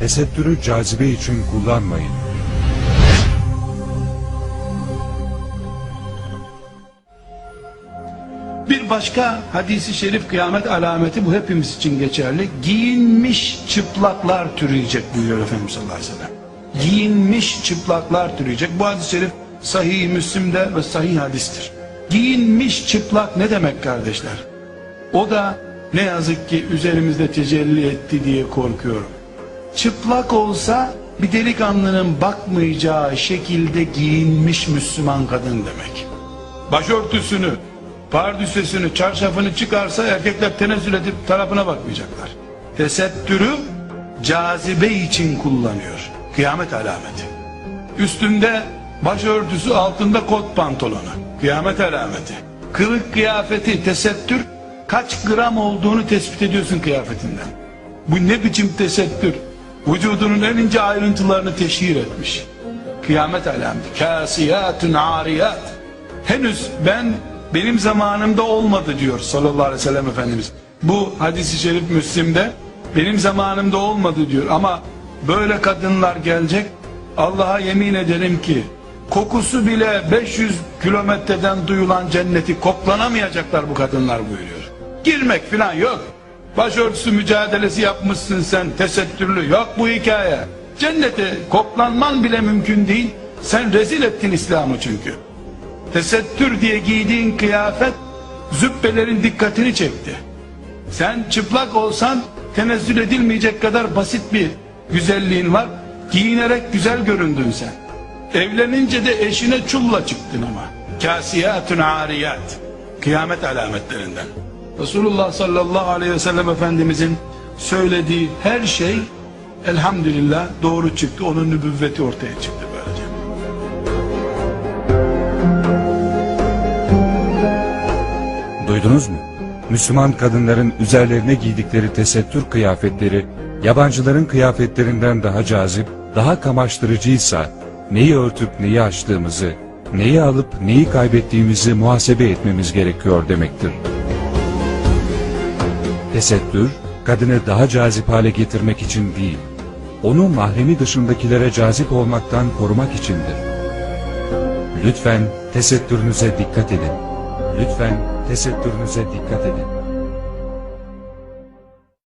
Tesettürü cazibe için kullanmayın. Bir başka hadisi şerif kıyamet alameti bu hepimiz için geçerli. Giyinmiş çıplaklar türüyecek buyuruyor Efendimiz sallallahu aleyhi ve sellem. Giyinmiş çıplaklar türüyecek. Bu hadis-i şerif sahih Müslim'de ve sahih hadistir. Giyinmiş çıplak ne demek kardeşler? O da ne yazık ki üzerimizde tecelli etti diye korkuyorum. Çıplak olsa bir delikanlının bakmayacağı şekilde giyinmiş Müslüman kadın demek. Başörtüsünü, pardüsesini, çarşafını çıkarsa erkekler tenezzül edip tarafına bakmayacaklar. Tesettürü cazibe için kullanıyor. Kıyamet alameti. Üstünde başörtüsü altında kot pantolonu. Kıyamet alameti. Kılık kıyafeti, tesettür kaç gram olduğunu tespit ediyorsun kıyafetinden. Bu ne biçim tesettür? Vücudunun en ince ayrıntılarını teşhir etmiş. Kıyamet alameti. Kasiyatun ariyat. Henüz ben benim zamanımda olmadı diyor sallallahu aleyhi ve sellem Efendimiz. Bu hadisi şerif Müslim'de benim zamanımda olmadı diyor ama böyle kadınlar gelecek Allah'a yemin ederim ki kokusu bile 500 kilometreden duyulan cenneti koklanamayacaklar bu kadınlar buyuruyor. Girmek falan yok. Başörtüsü mücadelesi yapmışsın sen tesettürlü yok bu hikaye. Cennete koklanman bile mümkün değil. Sen rezil ettin İslam'ı çünkü. Tesettür diye giydiğin kıyafet züppelerin dikkatini çekti. Sen çıplak olsan tenezzül edilmeyecek kadar basit bir güzelliğin var. Giyinerek güzel göründün sen. Evlenince de eşine çulla çıktın ama. Kasiyatun ariyat. Kıyamet alametlerinden. Resulullah sallallahu aleyhi ve sellem Efendimizin söylediği her şey elhamdülillah doğru çıktı. Onun nübüvveti ortaya çıktı böylece. Duydunuz mu? Müslüman kadınların üzerlerine giydikleri tesettür kıyafetleri, yabancıların kıyafetlerinden daha cazip, daha kamaştırıcıysa, neyi örtüp neyi açtığımızı, neyi alıp neyi kaybettiğimizi muhasebe etmemiz gerekiyor demektir. Tesettür, kadını daha cazip hale getirmek için değil, onu mahremi dışındakilere cazip olmaktan korumak içindir. Lütfen tesettürünüze dikkat edin. Lütfen tesettürünüze dikkat edin.